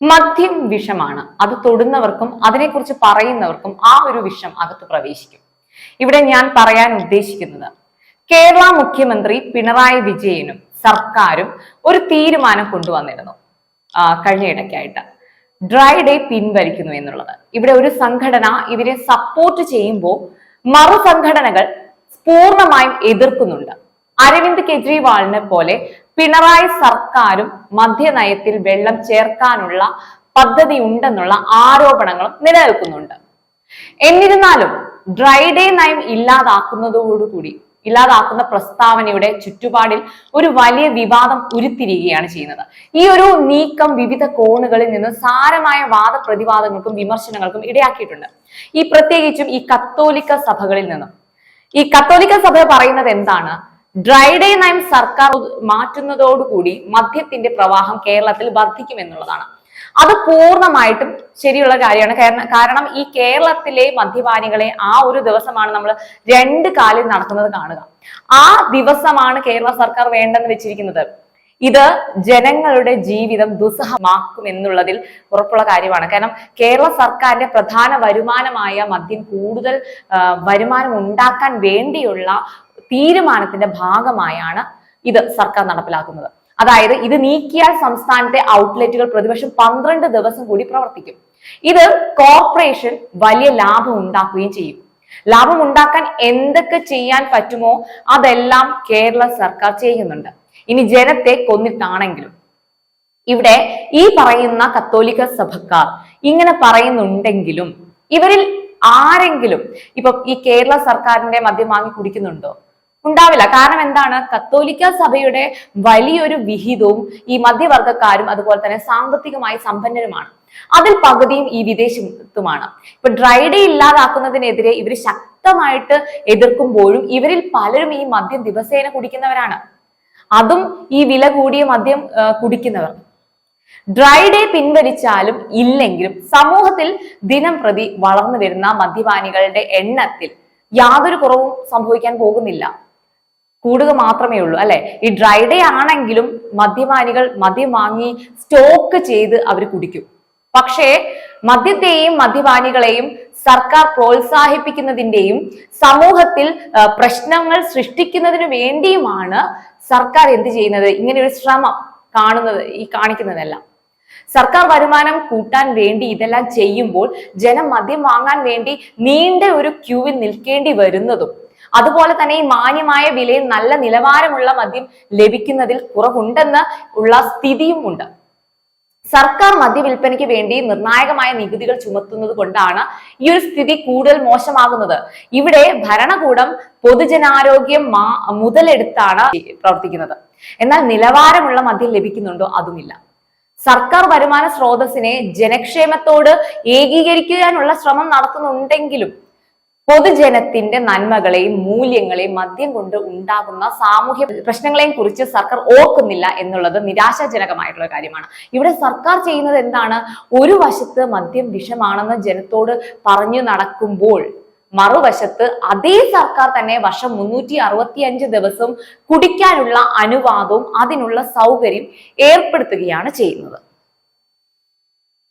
മദ്യം വിഷമാണ്. അത് തൊടുന്നവർക്കും അതിനെക്കുറിച്ച് പറയുന്നവർക്കും ആ ഒരു വിഷം അകത്ത് പ്രവേശിക്കും. ഇവിടെ ഞാൻ പറയാൻ ഉദ്ദേശിക്കുന്നത് കേരള മുഖ്യമന്ത്രി പിണറായി വിജയനും സർക്കാരും ഒരു തീരുമാനം കൊണ്ടുവന്നിരുന്നു കഴിഞ്ഞയിടയ്ക്കായിട്ട് ഡ്രൈ ഡേ പിൻവലിക്കുന്നു എന്നുള്ളത്. ഇവിടെ ഒരു സംഘടന ഇതിനെ സപ്പോർട്ട് ചെയ്യുമ്പോൾ മറു സംഘടനകൾ പൂർണമായും എതിർക്കുന്നുണ്ട്. അരവിന്ദ് കെജ്രിവാളിനെ പോലെ പിണറായി സർക്കാരും മദ്യനയത്തിൽ വെള്ളം ചേർക്കാനുള്ള പദ്ധതി ഉണ്ടെന്നുള്ള ആരോപണങ്ങളും നിലനിൽക്കുന്നുണ്ട്. എന്നിരുന്നാലും ഡ്രൈ ഡേ നയം ഇല്ലാതാക്കുന്നതോടുകൂടി ഇല്ലാതാക്കുന്ന പ്രസ്താവനയുടെ ചുറ്റുപാടിൽ ഒരു വലിയ വിവാദം ഉരുത്തിരിയുകയാണ് ചെയ്യുന്നത്. ഈ ഒരു നീക്കം വിവിധ കോണുകളിൽ നിന്ന് സാരമായ വാദപ്രതിവാദങ്ങൾക്കും വിമർശനങ്ങൾക്കും ഇടയാക്കിയിട്ടുണ്ട്. ഈ പ്രത്യേകിച്ചും ഈ കത്തോലിക്ക സഭകളിൽ നിന്നും. ഈ കത്തോലിക്ക സഭ പറയുന്നത് എന്താണ്? ഡ്രൈ ഡേ നയം സർക്കാർ മാറ്റുന്നതോടുകൂടി മദ്യത്തിന്റെ പ്രവാഹം കേരളത്തിൽ വർദ്ധിക്കും എന്നുള്ളതാണ് അത് പൂർണമായിട്ടും ശരിയുള്ള കാര്യമാണ്. കാരണം കാരണം ഈ കേരളത്തിലെ മദ്യപാനികളെ ആ ഒരു ദിവസമാണ് നമ്മൾ രണ്ട് കാലിൽ നടക്കുന്നത് കാണുക. ആ ദിവസമാണ് കേരള സർക്കാർ വേണ്ടെന്ന് വെച്ചിരിക്കുന്നത്. ഇത് ജനങ്ങളുടെ ജീവിതം ദുസ്സഹമാക്കും എന്നുള്ളതിൽ ഉറപ്പുള്ള കാര്യമാണ്. കാരണം കേരള സർക്കാരിന്റെ പ്രധാന വരുമാനമായ മദ്യം കൂടുതൽ വരുമാനം ഉണ്ടാക്കാൻ വേണ്ടിയുള്ള തീരുമാനത്തിന്റെ ഭാഗമായാണ് ഇത് സർക്കാർ നടപ്പിലാക്കുന്നത്. അതായത് ഇത് നീക്കിയാൽ സംസ്ഥാനത്തെ ഔട്ട്ലെറ്റുകൾ പ്രതിവർഷം പന്ത്രണ്ട് ദിവസം കൂടി പ്രവർത്തിക്കും. ഇത് കോർപ്പറേഷൻ വലിയ ലാഭം ഉണ്ടാക്കുകയും ചെയ്യും. ലാഭം ഉണ്ടാക്കാൻ എന്തൊക്കെ ചെയ്യാൻ പറ്റുമോ അതെല്ലാം കേരള സർക്കാർ ചെയ്യുന്നുണ്ട്. ഇനി ജനത്തെ കൊന്നിട്ടാണെങ്കിലും. ഇവിടെ ഈ പറയുന്ന കത്തോലിക്ക സഭക്കാർ ഇങ്ങനെ പറയുന്നുണ്ടെങ്കിലും ഇവരിൽ ആരെങ്കിലും ഇപ്പൊ ഈ കേരള സർക്കാരിന്റെ മദ്യം വാങ്ങി കുടിക്കുന്നുണ്ടോ? ഉണ്ടാവില്ല. കാരണം എന്താണ്? കത്തോലിക്ക സഭയുടെ വലിയൊരു വിഹിതവും ഈ മധ്യവർഗക്കാരും അതുപോലെ തന്നെ സാമ്പത്തികമായി സമ്പന്നരുമാണ്. അതിൽ പകുതിയും ഈ വിദേശത്തുമാണ്. ഇപ്പൊ ഡ്രൈഡേ ഇല്ലാതാക്കുന്നതിനെതിരെ ഇവർ ശക്തമായിട്ട് എതിർക്കുമ്പോഴും ഇവരിൽ പലരും ഈ മദ്യം ദിവസേന കുടിക്കുന്നവരാണ്. അതും ഈ വില കൂടിയ മദ്യം കുടിക്കുന്നവർ. ഡ്രൈഡേ പിൻവലിച്ചാലും ഇല്ലെങ്കിലും സമൂഹത്തിൽ ദിനം പ്രതി വളർന്നു വരുന്ന മദ്യപാനികളുടെ എണ്ണത്തിൽ യാതൊരു കുറവും സംഭവിക്കാൻ പോകുന്നില്ല. കൂടുക മാത്രമേ ഉള്ളൂ അല്ലെ? ഈ ഡ്രൈ ഡേ ആണെങ്കിലും മദ്യപാനികൾ മദ്യം വാങ്ങി സ്റ്റോക്ക് ചെയ്ത് അവർ കുടിക്കും. പക്ഷേ മദ്യത്തെയും മദ്യപാനികളെയും സർക്കാർ പ്രോത്സാഹിപ്പിക്കുന്നതിന്റെയും സമൂഹത്തിൽ പ്രശ്നങ്ങൾ സൃഷ്ടിക്കുന്നതിനു വേണ്ടിയുമാണ് സർക്കാർ എന്ത് ചെയ്യുന്നത്? ഇങ്ങനെ ഒരു ശ്രമം കാണുന്നത് ഈ കാണിക്കുന്നതെല്ലാം. സർക്കാർ വരുമാനം കൂട്ടാൻ വേണ്ടി ഇതെല്ലാം ചെയ്യുമ്പോൾ ജനം മദ്യം വാങ്ങാൻ വേണ്ടി നീണ്ട ഒരു ക്യൂവിൽ നിൽക്കേണ്ടി വരുന്നതും അതുപോലെ തന്നെ ഈ മാന്യമായ വിലയിൽ നല്ല നിലവാരമുള്ള മദ്യം ലഭിക്കുന്നതിൽ കുറവുണ്ടെന്ന് ഉള്ള സ്ഥിതിയും ഉണ്ട്. സർക്കാർ മദ്യവിൽപ്പനയ്ക്ക് വേണ്ടി നിർണായകമായ നികുതികൾ ചുമത്തുന്നത് കൊണ്ടാണ് ഈ ഒരു സ്ഥിതി കൂടുതൽ മോശമാകുന്നത്. ഇവിടെ ഭരണകൂടം പൊതുജനാരോഗ്യം മുതലെടുത്താണ് പ്രവർത്തിക്കുന്നത്. എന്നാൽ നിലവാരമുള്ള മദ്യം ലഭിക്കുന്നുണ്ടോ അതുമില്ല. സർക്കാർ വരുമാന സ്രോതസ്സിനെ ജനക്ഷേമത്തോട് ഏകീകരിക്കാനുള്ള ശ്രമം നടത്തുന്നുണ്ടെങ്കിലും പൊതുജനത്തിന്റെ നന്മകളെയും മൂല്യങ്ങളെയും മദ്യം കൊണ്ട് ഉണ്ടാകുന്ന സാമൂഹ്യ പ്രശ്നങ്ങളെയും കുറിച്ച് സർക്കാർ ഓർക്കുന്നില്ല എന്നുള്ളത് നിരാശാജനകമായിട്ടുള്ള കാര്യമാണ്. ഇവിടെ സർക്കാർ ചെയ്യുന്നത് എന്താണ്? ഒരു വശത്ത് മദ്യം വിഷമാണെന്ന് ജനത്തോട് പറഞ്ഞു നടക്കുമ്പോൾ മറുവശത്ത് അതേ സർക്കാർ തന്നെ വർഷം മുന്നൂറ്റി അറുപത്തി അഞ്ച് ദിവസം കുടിക്കാനുള്ള അനുവാദവും അതിനുള്ള സൗകര്യം ഏർപ്പെടുത്തുകയാണ് ചെയ്യുന്നത്.